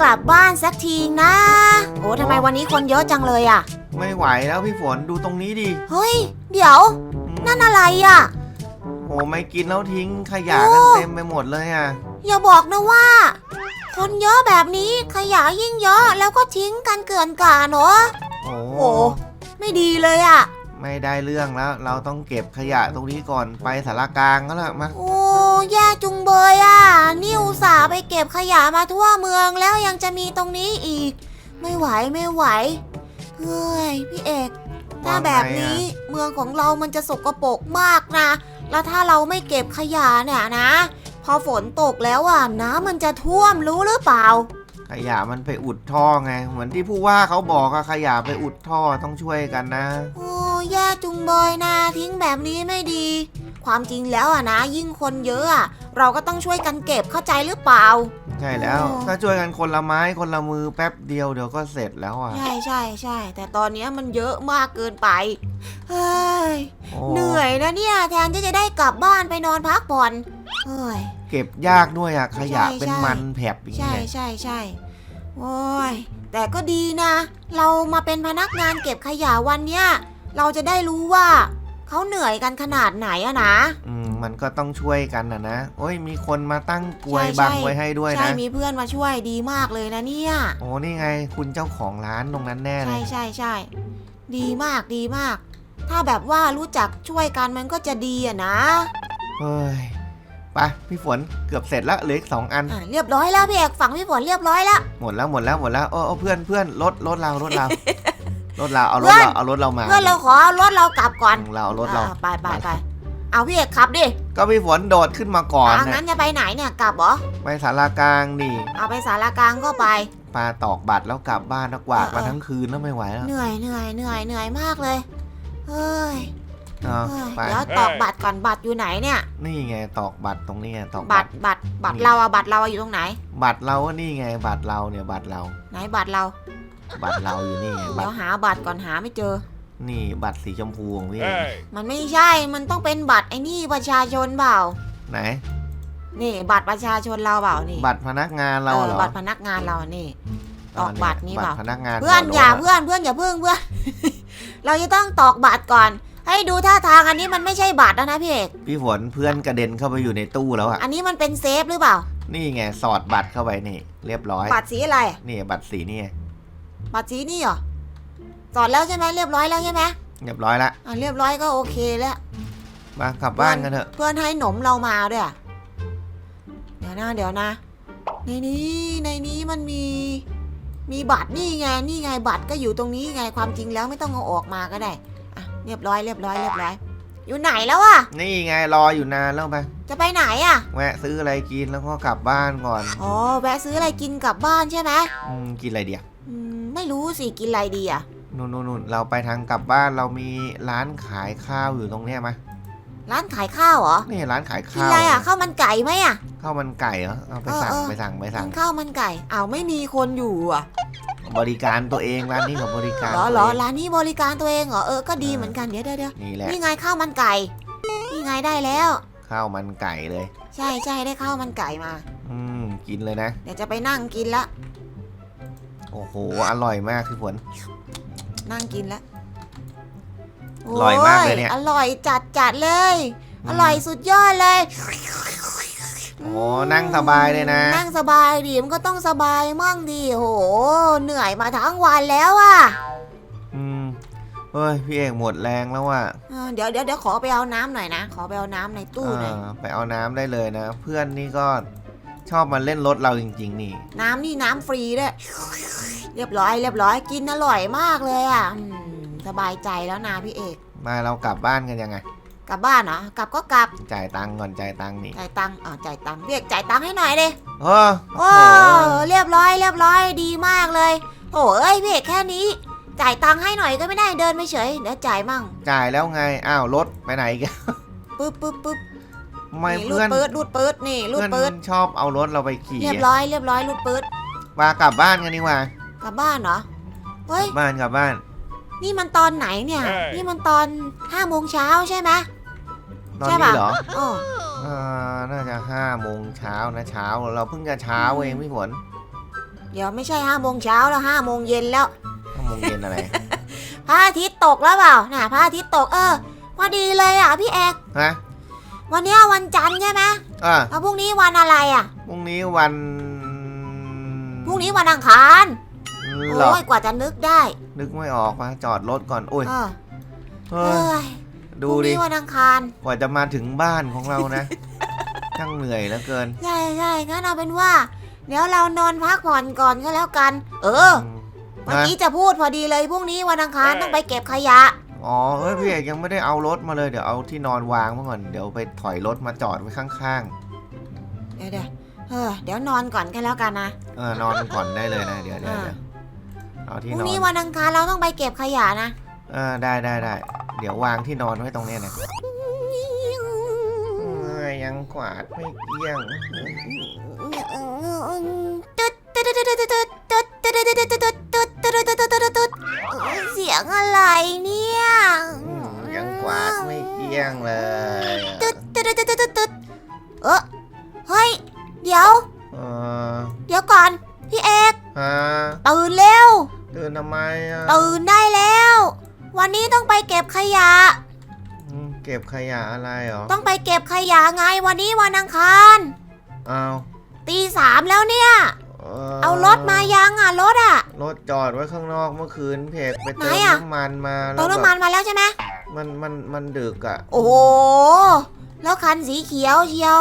กลับบ้านสักทีนะ โอ้ทำไมวันนี้คนเยอะจังเลยอะไม่ไหวแล้วพี่ฝนดูตรงนี้ดิเฮ้ย เดี๋ยว นั่นอะไรอะโอ้ไม่กินแล้วทิ้งขยะกันโอ้เต็มไปหมดเลยอะอย่าบอกนะว่า คนเยอะแบบนี้ขยะยิ่งเยอะแล้วก็ทิ้งกันเกลื่อนกลาดเนอะโอ้โอ้ไม่ดีเลยอะ ไม่ได้เรื่องแล้ว เราต้องเก็บขยะตรงนี้ก่อนไปสารกลางก็แล้วมาโอ้แย่จุงเบยอะนี่อุตส่าห์ไปเก็บขยะมาทั่วเมืองแล้วยังจะมีตรงนี้อีก ไม่ไหวไม่ไหวเฮ้ยพี่เอกถ้าแบบนี้เมืองของเรามันจะสกปรกมากนะ แล้วถ้าเราไม่เก็บขยะเนี่ยนะ พอฝนตกแล้วอะน้ำมันจะท่วมรู้หรือเปล่า ขยะมันไปอุดท่อไง เหมือนที่ผู้ว่าเขาบอกอะขยะไปอุดท่อต้องช่วยกันนะโอ้ แย่จุงเบยนะทิ้งแบบนี้ไม่ดี ความจริงแล้วอะนะ ยิ่งคนเยอะอะเราก็ต้องช่วยกันเก็บเข้าใจหรือเปล่า ใช่แล้ว โอ้ ถ้าช่วยกันคนละไม้คนละมือแป๊บเดียวเดี๋ยวก็เสร็จแล้วอะใช่ใช่ใช่แต่ตอนนี้มันเยอะมากเกินไปเฮ้ยโอ้เหนื่อยนะเนี่ยแทนที่จะได้กลับบ้านไปนอนพักผ่อนเฮ้ย เก็บยากด้วยอะขยะใช่เป็นใช่ มันแผบอย่างใช่เงี้ยใช่ใช่โอ้ยแต่ก็ดีนะ เรามาเป็นพนักงานเก็บขยะวันเนี้ย เราจะได้รู้ว่าเขาเหนื่อยกันขนาดไหนอะนะ อืมมันก็ต้องช่วยกันนะนะ โอ้ยมีคนมาตั้งกลวยใช่บังใช่ไว้ให้ด้วยใช่นะ มีเพื่อนมาช่วยดีมากเลยนะเนี่ย โอ้นี่ไงคุณเจ้าของร้านตรงนั้นแน่เลใช่ย ใช่ใช่ดีมากดีมาก ถ้าแบบว่ารู้จักช่วยกันมันก็จะดีอะนะเฮ้ย ไปพี่ฝนเกือบเสร็จแล้วเหลืออีกสองอัน อะเรียบร้อยแล้วพี่เอกฝั่งพี่ฝนเรียบร้อยแล้ว หมดแล้วหมดแล้วหมดแล้วโอ้โอ้เพื่อนเพื่อนรถรถเรารถเรา รถเราเอารเพื่ถอนเราเอารถเรามาเพื่อนเราขอรถเรากลับก่อนเราเอารถเราอะไปไปไปเอาพี่เอกขับดิก็พี่ฝนโดดขึ้นมาก่อนอะนะงั้นจะไปไหนเนี่ยกลับเหรอไปสารากลางนี่เอาไปสารกลางก็ไปปลาตอกบัตรแล้วกลับบ้านแล้วกวาดเออมาเออทั้งคืนแล้วไม่ไหวแล้วเหนื่อยเหนื่อยเหนื่อยเหนื่อยมากเลยเฮ้ยเอาเฮ้ยไปเดี๋ยวตอกบัตรก่อนบัตรอยู่ไหนเนี่ย นี่ไงตอกบัตรตรงนี้ไงตอกบับัตตรรบัตรบัตรนี่เราอะบัตรเราอะอยู่ตรงไหน บัตรเราก็นี่ไงบัตรเราเนี่ยบัตรเรา ไหนบัตรเรา บัตรเราอยู่นี่ไงบัเดี๋ตยวรหาบัตรก่อนหาไม่เจอ นี่บัตรสีชมพูของพี่ Hey. มันไม่ใช่ มันต้องเป็นบัตรไอ้นี่ประชาชนเปล่า ไหน นี่ บัตรประชาชนเราเปล่านี่บัตรพนักงานเราเออเหรอบัตรพนักงานเรานี่ ตอกบัตรนี่เปล่า บัตรพนักงานเพื่อนหัวโล้อย่าอะเพื่อนเพื่อนอย่าเพิ่งเพื่อน เราจะต้องตอกบัตรก่อน ให้ดูท่าทางอันนี้มันไม่ใช่บัตรแล้วนะพี่เอกพี่ฝนเพื่อนกระเด็นเข้าไปอยู่ในตู้แล้วอะอันนี้มันเป็นเซฟหรือเปล่า นี่ไงสอดบัตรเข้าไปนี่ เรียบร้อย บัตรสีอะไร นี่บัตรสีนี่ไง บัตรสีนี่เหรอสอนแล้วใช่ไหมเรียบร้อยแล้วใช่ไหมเรียบร้อยละอะเรียบร้อยก็โอเคแล้ว มากลับบ้านกันเถอะ เพื่อนให้หนมเรามาด้วยอะเดี๋ยวนะเดี๋ยวนะ ในนี้ในนี้มันมี มีบัตรนี่ไงนี่ไงบัตรก็อยู่ตรงนี้ไงความจริงแล้วไม่ต้องเอาออกมาก็ได้อะเรียบร้อยเรียบร้อยเรียบร้อย อยู่ไหนแล้วอะนี่ไงรออยู่นานแล้วไปจะไปไหนอะแวะซื้ออะไรกินแล้วก็กลับบ้านก่อนอ๋อแวะซื้ออะไรกินกลับบ้านใช่ไหมอืมกินอะไรเดียว อืมไม่รู้สิกินอะไรดีอะนู่นนู่นนู่นเราไปทางกลับบ้านเรามีร้านขายข้าวอยู่ตรงเนี้ยไหมร้านขายข้าวเหรอ นี่ร้านขายกินข้าวอะไรอะข้าวมันไก่ไหมอะข้าวมันไก่เหรอเอาไปเออสั่งเออ ไปสั่งไปกิสั่งนข้าวมันไก่อ้าวไม่มีคนอยู่อะบริการตัวเองร้านนี้เขาบริการเหรอตัวเหรอเองร้านนี้บริการตัวเองเหรอเออก็ดีเหมือนกันเดี๋ยวเดี๋ยวเดี๋ยวนี่แหละนี่ไงข้าวมันไก่นี่ไงได้แล้ว ข้าวมันไก่เลย ใช่ใช่ได้ข้าวมันไก่มา อืมกินเลยนะ เดี๋ยวจะไปนั่งกินละ โอ้โห อร่อยมากพี่ฝน นั่งกินละอร่อยมากเลยเนี่ย อร่อยจัดจัดเลย อร่อยสุดยอดเลยโอ้นั่งสบายเลยนะ นั่งสบายดิมันก็ต้องสบายมั่งดิโห เหนื่อยมาทั้งวันแล้วอะอืมเฮ้ย พี่เอกหมดแรงแล้วว่ะเออเดี๋ยวเดี๋ยวเดี๋ยวขอไปเอาน้ำหน่อยนะ ขอไปเอาน้ำในตู้หน่อยเออไปเอาน้ำได้เลยนะ เพื่อนนี่ก็ ชอบมาเล่นรถเราจริง ๆ นี่ น้ำนี่น้ำฟรีด้วยเรียบร้อย เรียบร้อยกินอร่อยมากเลยอะอืมสบายใจแล้วนะพี่เอก มาเรากลับบ้านกันยังไง กลับบ้านเหรอกลับก็กลับจ่ายตังค์ก่อนจ่ายตังค์นี่จ่ายตังค์อ๋อจ่ายตังค์พี่เอกจ่ายตังค์ให้หน่อยดิโอ้โอ้เรียบร้อย เรียบร้อยดีมากเลยโอ้เอ้ยพี่เอกแค่นี้ จ่ายตังค์ให้หน่อยก็ไม่ได้เดินไปเฉยเดี๋ยวจ่ายมั่งจ่ายแล้วไง อ้าวรถไปไหนกันปึ๊บปึ๊บปึ๊บทำ ไมนี่รูเพื่ดอนปื๊ดรูดปื๊ดนี่รูดเพื่อนปื๊ดชอบเอารถเราไปขี่เรียบร้อยเรียบร้อยรูดปื๊ดมากลับบ้านกันดีกว่ากลับบ้านเหรอเฮ้กยลับบ้านกลับบ้าน นี่มันตอนไหนเนี่ย เอ้ย นี่มันตอนห้าโมงเช้าใช่ไหม ตอนใช่นี้ปะ เหรออ๋ออ่าน่าจะห้าโมงเช้านะเช้าเราเพิ่งจะเช้าเองพี่ฝนเดี๋ยวไม่ใช่ห้าโมงเช้าแล้วห้าโมงเย็นแล้วห้าโมงเย็นอะไรพระอาทิตย์ตกแล้วเปล่าน่ะพระอาทิตย์ตกเออพอดีเลยอะพี่เอก ฮะ วันเนี้ยวันจันทร์ใช่ไหมอะแล้วพรุ่งนี้วันอะไรอะ พรุ่งนี้วันพรุ่งนี้วันอังคารเหรอโอ้ยกว่าจะนึกได้ นึกไม่ออกมาจอดรถก่อน โอ้ยเออเอเอ้อ ยพดูรุ่งดินี้วันอังคาร กว่าจะมาถึงบ้านของเรานะ ช่างเหนื่อยเหลือเกินใช่ใช่งั้นเอาเป็นว่า เดี๋ยวเรานอนพักผ่อนก่อนก็แล้วกัน เออเมื่อฮะกี้จะพูดพอดีเลยพรุ่งนี้วันอังคารต้องไปเก็บขยะ อ๋อเฮ้ยพี่เอกยังไม่ได้เอารถมาเลยเดี๋ยวเอาที่นอนวางมาก่อนเดี๋ยวไปถอยรถมาจอดไว้ข้างเดี๋ยวเดี๋ยวเออเดี๋ยวนอนก่อนกันแล้วกันนะๆเออนอนก่อนได้เลยนะเดี๋ยวเดี๋ยวอ่าเดี๋ยวเอาพที่รุ่งนอนี้นวันอังคารเราต้องไปเก็บขยะนะเออได้ได้ได้เดี๋ยววางที่นอนไว้ตรงเนี้ยนะเอ้ยยังกวาดไม่เกลี้ยงตึ๊ดตึ๊ดตึ๊ดตึ๊ดตึ๊ดตึ๊ดตึ๊ดตึ๊ดตึ๊ดตึ๊ดตึ๊ดตึ๊ดตึ๊ดตึ๊ดตึ๊ดตึ๊ดตึ๊ดเสียงอะไรเนี่ย อืมยังกวาดไม่เกลี้ยงเลยตึ๊ดตึ๊ดตึ๊ดตึ๊ดตึ๊ดตึ๊ดเออเฮ้ย เดี๋ยว เออเดี๋ยวก่อน พี่เอกฮะตื่นเร็ว ตื่นทำไมอะตื่นได้แล้ว วันนี้ต้องไปเก็บขยะ อืมเก็บขยะอะไรเหรอต้องไปเก็บขยะไงวันนี้วันอังคาร เอาตีสามแล้วเนี่ย เอารถมายังอะรถอะ รถจอดไว้ข้างนอกเมื่อคืนเพกไปไหนเติมอะ น้ำมันมาเติมน้ำมันมาแล้วใช่ไหมมันมันมันดึกอะโอ้โหแล้วคันสีเขียวเชียว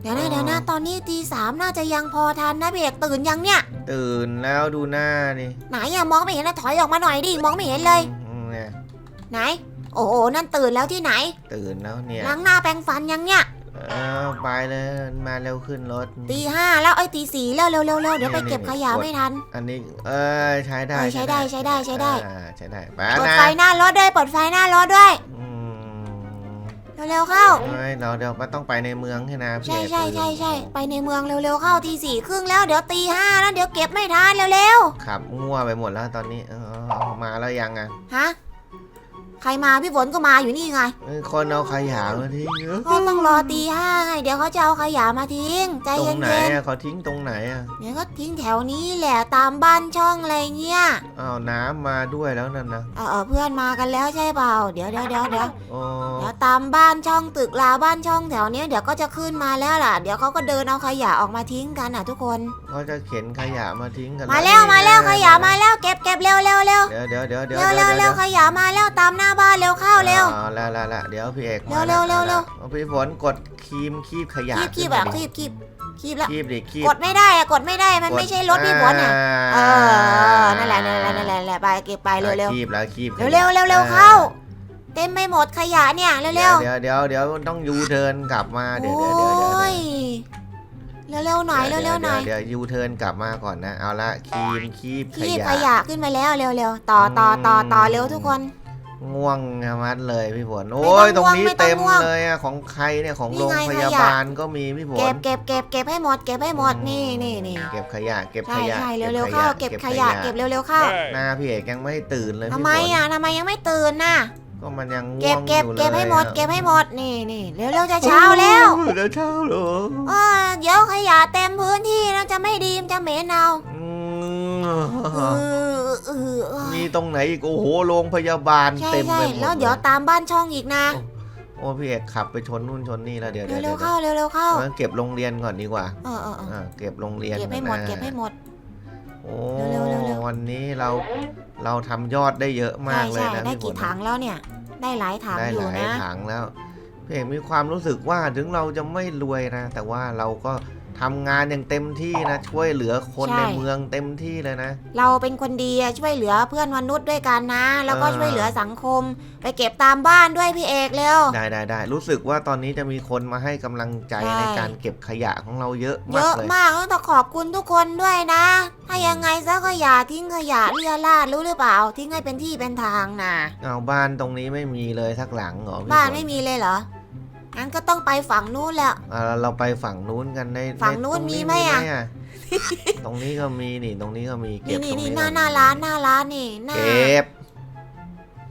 เดี๋ยวนะอ๋อ เดี๋ยวนะตอนนี้ตีสามน่าจะยังพอทันนะพี่เอกตื่นยังเนี่ย ตื่นแล้วดูหน้านี่ไหนอะมองไม่เห็นนะถอยออกมาหน่อยดิมองไม่เห็นเลย อืมเนี่ยไหน โอ้โหนั่นตื่นแล้วที่ไหนตื่นแล้วเนี่ยล้างหน้าแปรงฟันยังเนี่ย เอาไปเลยมาเร็วขึ้นรถ ตีห้าแล้วไอ้ยตีสี่แล้วเร็วเร็วเร็วเดี๋ยวไปนี่เก็บนี่ขยะกดไม่ทัน อันนี้เออใช้ได้เออใช้ได้ใช้ได้ใช้ได้ อ่าใช้ได้ไปเปิดนะไฟหน้ารถด้วยเปิดไฟหน้ารถด้วยอืมเร็วๆเข้า เฮ้ยเราเดี๋ยวก็ต้องไปในเมืองใช่ไหมพี่ใช่เอกใช่ใช่ใช่ไปในเมืองเร็วๆเข้าตีสี่ครึ่งแล้วเดี๋ยวตีห้าแล้วเดี๋ยวเก็บไม่ทันเร็วขับมั่วไปหมดแล้วตอนนี้เออเอามาแล้วยังอะๆฮะ ใครมาพี่ฝนก็มาอยู่นี่ไงเอ้ยคนเอาขยะมาทิ้งเยอะก็ต้องรอตีห้าไงเดี๋ยวเขาจะเอาขยะมาทิ้งใจตรเย็งไหนนอะเขาทิ้งตรงไหนอะๆเดี๋ยวก็ทิ้งแถวนี้แหละตามบ้านช่องอะไรเงี้ยอ้าวน้ำมาด้วยแล้วนั่นนะเออเออเพื่อนมากันแล้วใช่เปล่าเดี๋ยวเดี๋ยวเดี๋ยวเดี๋ยวโอ้เดี๋ยวตามบ้านช่องตึกราวบ้านช่องแถวเนี้ยเดี๋ยวก็จะขึ้นมาแล้วล่ะ เดี๋ยวเขาก็เดินเอาขยะออกมาทิ้งกันอะทุกคนเขาจะเข็นขยะมาทิ้งกันมาแล้วมาแล้วขยะมาแล้วเก็บเก็บเร็วเร็วเร็วเดี๋ยวเดี๋ยวเดี๋ยวเดี๋ยวเร็วเร็วดี๋เร็ยวขยะมาแล้วตามหน้าบ้านเร็วเข้าเร็วอ๋อแล้วแล้วแล้วเดี๋ยวพี่เอกเร็วเร็วเร็วเร็วเอาพี่ฝนกดครีมคีบขยะคีบคีบแบบคีบคีบคีบแล้วคีบดิคีบกดไม่ได้อะกดไม่ได้มันไม่ใช่รถพี่ฝนอะเออนั่นแหละนั่นแหละนั่นแหละนั่นแหละไปเก็บไปเร็วเร็วคีบแล้วคีบเร็วเร็วเร็วเร็วเข้า เต็มไปหมดขยะเนี่ยเร็วเร็วเดี๋ยวเดี๋ยวเดี๋ยวต้องยูเทิร์นกลับมาเดี๋ยวเดี๋ยวโอเดี๋ยวเดี๋ยว้ยเร็วเร็วหน่อยเร็วเร็วหน่อยเดี๋ยวยูเทิร์นกลับมาก่อนนะเอาละครีมคีบขคีบยะขยะขึ้นมาแล้วเร็วเร็วต่อต่อต่อต่อเร็วทุกคน ง่วงมัดเลยพี่ฝนโอ้ไม่ยต้องตรงนี้ง่วงไม่ต้องเต็มง่วงเลยอะของใครเนี่ยของนี่โรงไงพขยายะบาลก็มีพี่ฝนเก็บเก็บเก็บเก็บให้หมดเก็บให้หมดนี่นี่นี่เก็บขยะเก็บขใช่ยะใช่ก็บเร็วขๆเข้าเก็บขยะเก็บเร็วๆเข้าหน้าพี่เอกยังไม่ตื่นเลยทำพี่ไมฝนอะทำไมยังไม่ตื่นน่ะก็มันยังง่วงเก็บเก็บอยู่เก็บให้หมดลยอะเก็บให้หมดนี่นี่เร็วๆจะเช้าแล้วเดี๋ยวเช้าเหรอเออเดี๋ยวขยะเต็มพื้นที่แล้วจะไม่ดีมนจะเหม็นเอาอืม เออเออเออมีตรงไหนอีกโอ้โหโรงพยาบาลใช่เต็มใช่ไปหมดแล้วเดี๋ยวตามบ้านช่องอีกนะโอ้พี่เอกขับไปชนนู่นชนนี่แล้วเดี๋ยวเดี๋ยวเร็เดี๋วยวๆเข้าเร็วๆเข้าเอาเก็บโรงเรียนก่อนดีกว่าเออเออเอออ่าเก็บโรงเรียนเก็บให้หมดก่อนนะเก็บให้หมด โอ้เร็วๆเร็วๆ วันนี้เราเราทำยอดได้เยอะมาใช่กเลยใช่นะได้พี่ฝกี่นถังแล้วเนี่ย ได้หลายถังได้อหยู่ลายนะ ถังแล้วพี่เอกมีความรู้สึกว่าถึงเราจะไม่รวยนะ แต่ว่าเราก็ ทำงานอย่างเต็มที่นะ ช่วยเหลือคนใช่ ในเมืองเต็มที่เลยนะ เราเป็นคนดีอะช่วยเหลือเพื่อนมนุษย์ด้วยกันนะ แล้วก็เออ ช่วยเหลือสังคม ไปเก็บตามบ้านด้วยพี่เอกเร็ว ได้ได้ได้รู้สึกว่าตอนนี้จะมีคนมาให้กำลังใจใช่ ในการเก็บขยะของเราเยอะเยมากอะเลย มากต้องขอบคุณทุกคนด้วยนะ ถ้ายังไงซะก็อย่าทิ้งขยะเลี่ยราดรู้หรือเปล่า ทิ้งให้เป็นที่เป็นทางนะเอาบ้านตรงนี้ไม่มีเลยสักหลังเหรอพี่บ้านฝไม่มีเลยเหรอ งั้นก็ต้องไปฝั่งนู้นแล้วอ่าเราไปฝั่งนู้นกันในฝั่งนู้นใตรมีไหมอะอะ ตรงนี้ก็มีนี่ตรงนี้ก็มีเก็นี่บนี่ตรงนี่นี้หน้าก็หน้าร้านหน้าร้านนี่หน้าเก็บ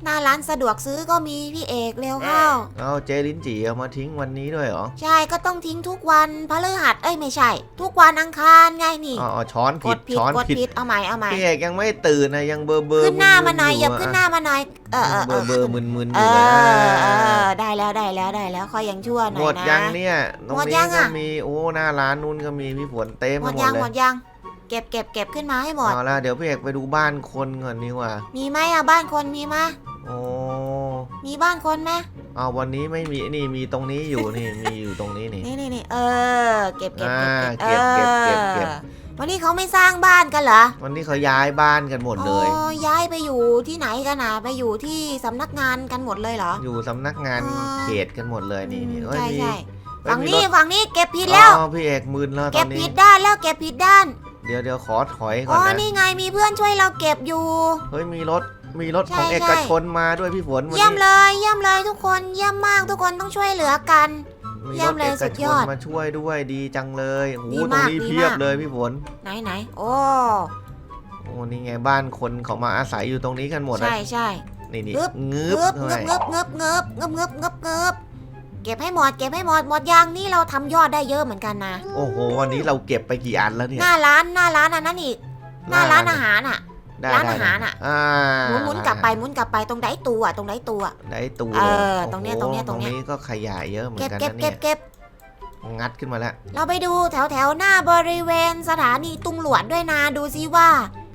หน้าร้านสะดวกซื้อก็มีพี่เอกเร็วเข้า เอาเจลินจีเอามาทิ้งวันนี้ด้วยเหรอ ใช่ก็ต้องทิ้งทุกวันพฤหัสเอ้ยไม่ใช่ ทุกวันอังคารไงนี่อ๋ออ๋อช้อนกผิดดผิดช้อนกดผิดผิดเอาใหม่เอาใหม่พี่เอกยังไม่ตื่นนะยังเบอร์เบอร์ขึ้นหน้ามาหน่อยๆเหยียบขึ้นหน้ามาหน่อยเออเออเบเอออร์เบอร์มึนมึนๆอเอยู่เลยอเออ่าอได้แล้วได้แล้วได้แล้วคอยยังชั่วหน่หมอยดนะยังเนี่ยตรงหมดนี้ยังก็อะมีโอ้หน้าร้านนู้นก็มีพี่ฝนเต็มหไปมดหมดยังเลหมยดยังเก็บเก็บเก็บขึ้นมาให้หมดเอาละเดี๋ยวพี่เอกไปดูบ้านคนก่อนนี่ว่า มีไหมอะบ้านคนมีไหม โอ้มีบ้านคนไหมเอาวันนี้ไม่มีนี่มีตรงนี้อยู่นี่ มีอยู่ตรงนี้นี่ นี่นี่นี่เออ เก็บเก็บอ่าเก็บเก็บเก็บเก็บเก็บออวันนี้เขาไม่สร้างบ้านกันเหรอวันนี้เขาย้ายบ้านกันหมดเลย อ๋อย้ายไปอยู่ที่ไหนกันนะไปอยู่ที่สำนักงานกันหมดเลยเหรอ อยู่สำนักงานอ่าเขตกันหมดเลยนี่นี่อืมเอ้ยใช่มีใช่เอ้ยฝั่งมีนี้รถฝั่งนี้เก็บผิดแล้ว อ๋อพี่เอกมึนแล้วตเก็อบนผินี้ดด้านแล้วเก็บผิดด้าน เดี๋ยวเดี๋ยวขอถอยก่อ๋อนอนะนี่ไงมีเพื่อนช่วยเราเก็บอยู่ เฮ้ยมีรถ มีรถใช่ของเอใช่ กชนมาด้วยพี่ฝนวันเยี่ยมนี้เลยเยี่ยมเลยทุกคนเยี่ยมมากทุกคนต้องช่วยเหลือกัน มีเยี่รยมถเลเอยกสุดชยนอดมาช่วยด้วยดีจังเลยโอ้โหดีตรงมากนี้ดีเพียบมาก เลยพี่ฝนไหนไหนโอ้โอ้นี่ไงบ้านคนเขามาอาศัยอยู่ตรงนี้กันหมดนะใช่ใช่ นี่นี่งึบงึเงืบบเงืเข้าบไปเงืบเงืบเงืบเงืบเงืบเงืบเงืบเก็บให้หมดเก็บให้หมดหมดยางนี่เราทำยอดได้เยอะเหมือนกันนะ โอ้โหวันนี้เราเก็บไปกี่อันแล้วเนี่ยหน้าร้านหน้าร้านอันนั้นอีก หน้าร้านอาหารอะ ได้ร้านได้อาหารอะ อ่าหมุนหมุนกลับไปหมุนกลับไปตรงไดตัวตรงไดตัว ได้ตูเอเลยอตรงเนี้ยโอ้โหตรงเนี้ยตรงเนี้ย ก็ขยายเยอะเหมือนเก็บกันเก็บนะเก็เนี่บยเก็บงัดขึ้นมาแล้วเราไปดูแถวแถวหน้าบริเวณสถานีตุงหลวดด้วยนะดูซิว่า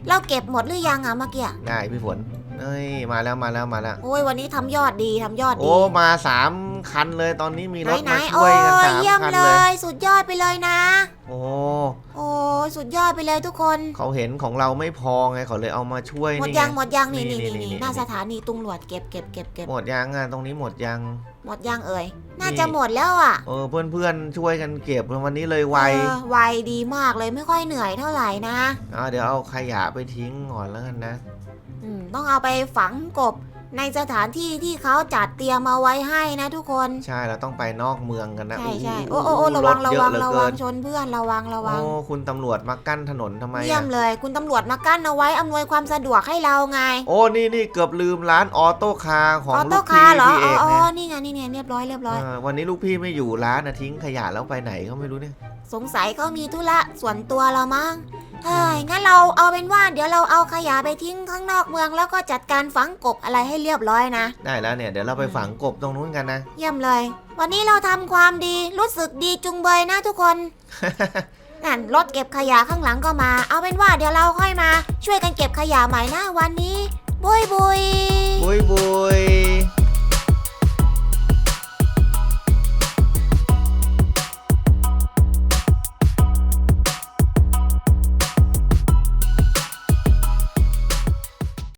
เราเก็บหมดหรือยังอะเมื่อกี้ได้พี่ฝนเอ้ยมาแล้วมาแล้วมาแล้ว โอ้ยวันนี้ทำยอดดีทำยอดดี โอ้มาสาม คันเลยตอนนี้มีไหรนถไหนมาโอ้ช่วยกันยสามเยี่ยมคันเลเลย ย สุดยอดไปเลยนะ โอ้โอ้ยสุดยอดไปเลยทุกคน เขาเห็นของเราไม่พอไงเขาเลยเอามาช่วยหมดนี่ไง ยังหมดยังนี่นี่นี่นี่นี่นี่ หน้าสถานีตุงหลวดเก็บเก็บเก็บเก็บหมดยังอะตรงนี้หมดยัง หมดยังเอ่ยน่านี่จะหมดแล้วอะเออเพื่อนเพื่อนๆช่วยกันเก็บวันนี้เลยไวเออไวดีมากเลยไม่ค่อยเหนื่อยเท่าไหร่นะ อ่าเดี๋ยวเอาขยะไปทิ้งก่อนแล้วกันนะ อืมต้องเอาไปฝังกบ ในสถานที่ที่เขาจัดเตรียมมาไว้ให้นะทุกคน ใช่เราต้องไปนอกเมืองกันนะใช่ใช่โโอ้โอ้โอ้ระวังถระเยวัอะงเหลือระเกิวังนชนเพื่อนระวังระวังโอ้คุณตำรวจมากั้นถนนทำไมเยี่ยอะมเลย คุณตำรวจมากั้นเอาไว้อำนวยความสะดวกให้เราไง โอ้นี่นี่เกือบลืมร้านออโต้คาร์ของออลูโต้กพี่คาร์เหรอพี่เออ๋อกอ๋อเนี่ยนี่ไงนี่ไงเรียบร้อยเรียบร้อยเออวันนี้ลูกพี่ไม่อยู่ร้านนะทิ้งขยะแล้วไปไหนก็ไม่รู้เนี่ย สงสัยเขามีธุระส่วนตัวเรามั้ง เฮ้ยงั้นเราเอาเป็นว่าเดี๋ยวเราเอาขยะไปทิ้งข้างนอกเมืองแล้วก็จัดการฝังกบอะไรให้เรียบร้อยนะ ได้แล้วเนี่ยเดี๋ยวเราไปฝังกบตรงนู้นกันนะ เยี่ยมเลย วันนี้เราทำความดีรู้สึกดีจุงเบยนะทุกคน นั่นรถเก็บขยะข้างหลังก็มา เอาเป็นว่าเดี๋ยวเราค่อยมา ช่วยกันเก็บขยะใหม่นะวันนี้ บุยบุย บุยบุย